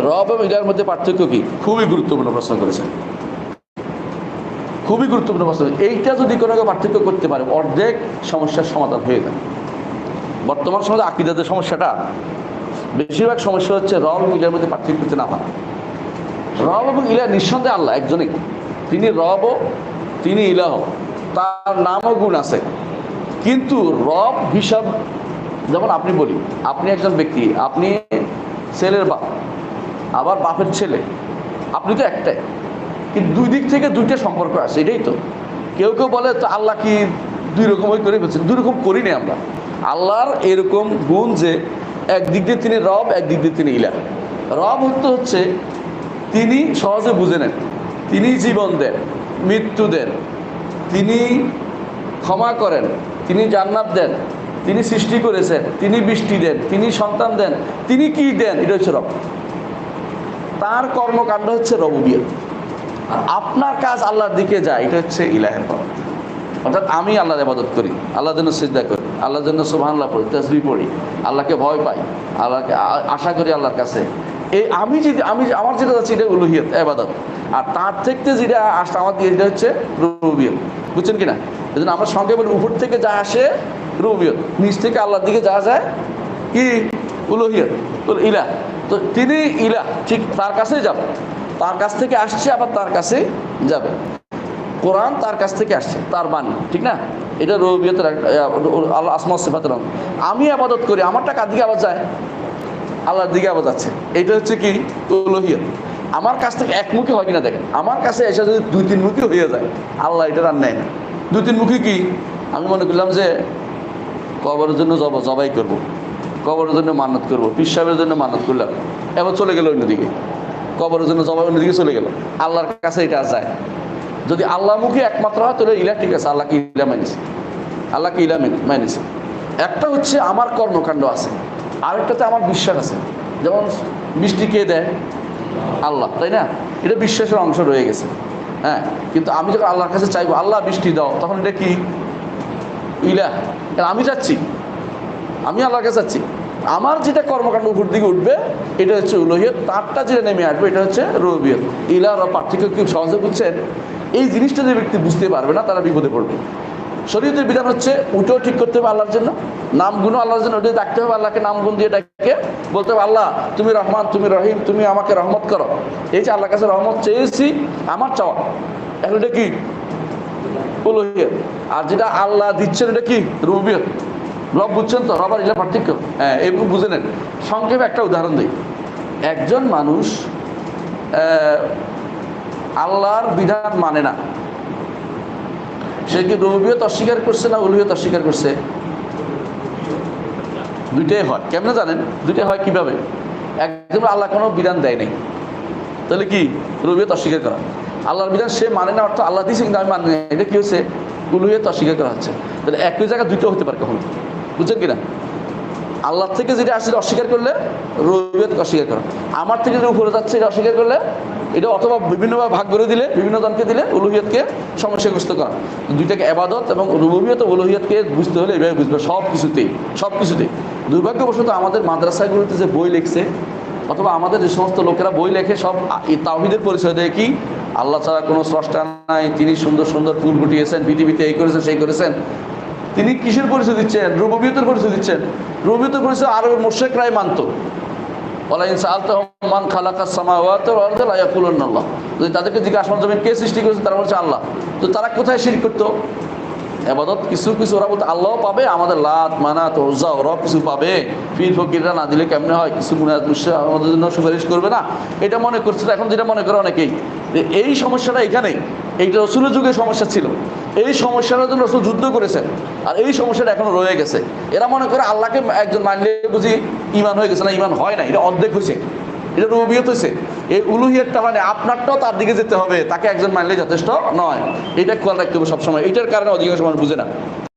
রব এবং ইলার মধ্যে পার্থক্য কি? খুবই গুরুত্বপূর্ণ প্রশ্ন করেছেন। খুবই গুরুত্বপূর্ণ প্রশ্ন। এইটা যদি কোনো পার্থক্য করতে পারে, অর্ধেক সমস্যার সমাধান হয়ে যায় বর্তমান সমাজে আকিদাদের সমস্যাটা, বেশিরভাগ সমস্যা হচ্ছে রব এবং ইলার মধ্যে পার্থক্য করতে না পারা। রব এবং ইলা নিঃসন্দেহে আল্লাহ একজনই। তিনি রব, তিনি ইলাহ। তার নাম ও গুণ আছে। কিন্তু রব হিসাব, যেমন আপনি বলি, আপনি একজন ব্যক্তি, আপনি ছেলের বাপ আবার বাপের ছেলে। আপনি তো একটাই। কিন্তু দুই দিক থেকে দুইটা সম্পর্ক আছে, এটাই তো। কেউ কেউ বলে, তো আল্লাহ কি দুই রকমই করে ফেলছেন? দুই রকম করি করিনি আমরা। আল্লাহর এরকম গুণ যে একদিক দিয়ে তিনি রব একদিক দিয়ে তিনি ইলা রব হতে হচ্ছে তিনি সহজে বুঝে নেন, তিনি জীবন দেন, মৃত্যু দেন, তিনি ক্ষমা করেন, তিনি জান্নাত দেন, তিনি সৃষ্টি করেছেন, তিনি বৃষ্টি দেন, তিনি সন্তান দেন, তিনি কি দেন? এটা হচ্ছে রব। তার কর্মকাণ্ড হচ্ছে রববিয়ত আর আপনার কাজ আল্লাহর দিকে যায়, এটা হচ্ছে ইলাহের পথ। অর্থাৎ আমি আল্লাহর ইবাদত করি, আল্লাহর জন্য সিদ্ধা করি, আল্লাহর জন্য সুবহানাল্লাহ পড়ি তসবি পড়ি, আল্লাহকে ভয় পাই, আল্লাহকে আশা করি আল্লাহর কাছে। এই আমি যদি, আমি আমার যেটা যাচ্ছি এটা উলুহিয়ত এবাদত আর তার থেকে যেটা আসছে আমার দিয়ে এটা হচ্ছে রুবিয়ত। বুঝছেন কি না এই জন্য আমরা সঙ্গে বলি উপর থেকে যা আসে রুবিয়ত। নিচ থেকে আল্লাহর দিকে যা যায় কি? উলুহিয়ত ইলা তো তিনি ইলা, ঠিক তার কাছেই যাবে। তার কাছ থেকে আসছে, আবার তার কাছে যাবে। কোরআন তার কাছ থেকে আসছে, তার বাণী, ঠিক না? এটা রবিয়তের আল্লাহ আসমা আমি আবাদত করি আমার টাকা দিকে আবার যায়? আল্লাহর দিকে আবার যাচ্ছে এটা হচ্ছে কি? লোহিয়ত আমার কাছ থেকে একমুখী হয় কিনা দেখেন। আমার কাছে এসে যদি দুই, তিন মুখী হয়ে যায়, আল্লাহ এটা আর নেয় না। দুই, তিন মুখী কি? আমি মনে করলাম যে কবরের জন্য জব জবাই করব। কবরের জন্য মানত করব পিসাবের জন্য মানত করলাম। এবার চলে গেল অন্যদিকে। কবরের জন্য জবাই অন্যদিকে চলে গেল। আল্লাহর কাছে এটা যায়। যদি আল্লাহমুখী একমাত্র হয়, তাহলে ইলা ঠিক আছে আল্লাহকে ইলা মানিস আল্লাহকে ইলা মেনে- মানিস একটা হচ্ছে আমার কর্মকাণ্ড আছে, আরেকটাতে আমার বিশ্বাস আছে। যেমন বৃষ্টি কে দেয়? আল্লাহ, তাই না? এটা বিশ্বাসের অংশ রয়ে গেছে। হ্যাঁ কিন্তু আমি যখন আল্লাহর কাছে চাইব, আল্লাহ বৃষ্টি দাও, তখন এটা কি? ইলা আমি যাচ্ছি আমি আল্লাহর কাছে যাচ্ছি। আমার যেটা কর্মকাণ্ড উপর দিকে উঠবে, এটা হচ্ছে উলোহিয়ত, তারটা যেটা নেমে আসবে, এটা হচ্ছে রবিয়ত। ইলা আর পার্থক্য কি সহজে বুঝছেন? এই জিনিসটা যে ব্যক্তি বুঝতে পারবে না, তারা বিপদে পড়বে। শরীয়তের বিধান হচ্ছে উঠেও ঠিক করতে হবে আল্লাহর জন্য, নাম গুণ আল্লাহর জন্য ওটা ডাকতে হবে আল্লাহকে, নাম গুণ দিয়ে ডাকে, বলতে হবে, আল্লাহ, তুমি রহমান, তুমি রহিম, তুমি আমাকে রহমত করো। এই যে আল্লাহর কাছে রহমত চেয়েছি, আমার চাওয়া। এখন এটা কি? আর যেটা আল্লাহ দিচ্ছেন, এটা কি? রুবিয়ত। রব বুঝছেন তো? রবার ইলা পার্থক্য। হ্যাঁ এগুলো বুঝে নেন। সংক্ষেপে একটা উদাহরণ দিই। একজন মানুষ আল্লাহর বিধান মানে না। সে কি রবিয়ত অস্বীকার করছে না উলুহিয়ত অস্বীকার করছে? দুইটাই হয়। কেমনে জানেন? দুইটাই হয় কীভাবে? একদম আল্লাহ কোনো বিধান দেয় নাই। তাহলে কি? রবিয়ত অস্বীকার করা। আল্লাহর বিধান সে মানে না অর্থ আল্লাহ দিয়েছে, কিন্তু আমি মানি এটা কি হচ্ছে উলুহিয়ত অস্বীকার করা হচ্ছে। তাহলে একই জায়গায় দুটো হতে পারে কখনো? বুঝছেন কিনা? আল্লাহ থেকে যেটা আসছে অস্বীকার করলে রবিয়তকে অস্বীকার করা। আমার থেকে যেটা উপরে যাচ্ছে এটা অস্বীকার করলে এটা অথবা বিভিন্নভাবে ভাগ করে দিলে, বিভিন্ন জনকে দিলে উলুহিয়তকে সমস্যাগ্রস্ত করা। দুইটাকে এবাদত এবং রুবিয়ত উলুহিয়তকে বুঝতে হলে এভাবে বুঝবে সব কিছুতেই সব কিছুতেই দুর্ভাগ্যবশত আমাদের মাদ্রাসাগুলোতে যে বই লিখছে অথবা আমাদের যে সমস্ত লোকেরা বই লেখে সব তাওহিদের পরিচয় দেয় কি? আল্লাহ ছাড়া কোনো স্রষ্টা নাই, তিনি সুন্দর সুন্দর ফুল ফুটিয়েছেন পৃথিবীতে এই করেছেন, সেই করেছেন। তিনি কিসের পরিচয় দিচ্ছেন? রুববিয়তের পরিচয় দিচ্ছেন। রুববিয়তের পরিচয় আরও মোর্শেকরাই মানত। মান তাদেরকে জিজ্ঞাসা জমিন কে সৃষ্টি করেছে? তারা বলছে, আল্লাহ। তো তারা কোথায় শিরক করতো? এবাদত কিছু কিছু ওরা আল্লাহ পাবে, আমাদের লাত মানাত ওজা ওরাও কিছু পাবে। পীর, ফকিররা না দিলে কেমনে হয়? কিছু মুসা আমাদের জন্য সুপারিশ করবে না? এটা মনে করছে। এখন যেটা মনে করে অনেকেই এই সমস্যাটা এখানেই। এইটা রসুলের যুগে সমস্যা ছিল, এই সমস্যার জন্য রসুল যুদ্ধ করেছেন, আর এই সমস্যাটা এখনও রয়ে গেছে। এরা মনে করে আল্লাহকে একজন মানলে বুঝি ইমান হয়ে গেছে না ইমান হয় না এটা অর্ধেক হয়েছে, এটা রুবিয়ত হয়েছে। এই উলুহিয়তটা মানে আপনারটাও তার দিকে যেতে হবে, তাকে একজন মানলে যথেষ্ট নয়। এটা খেয়াল রাখতে হবে সবসময়, এটার কারণে অধিকাংশ মানুষ বুঝে না।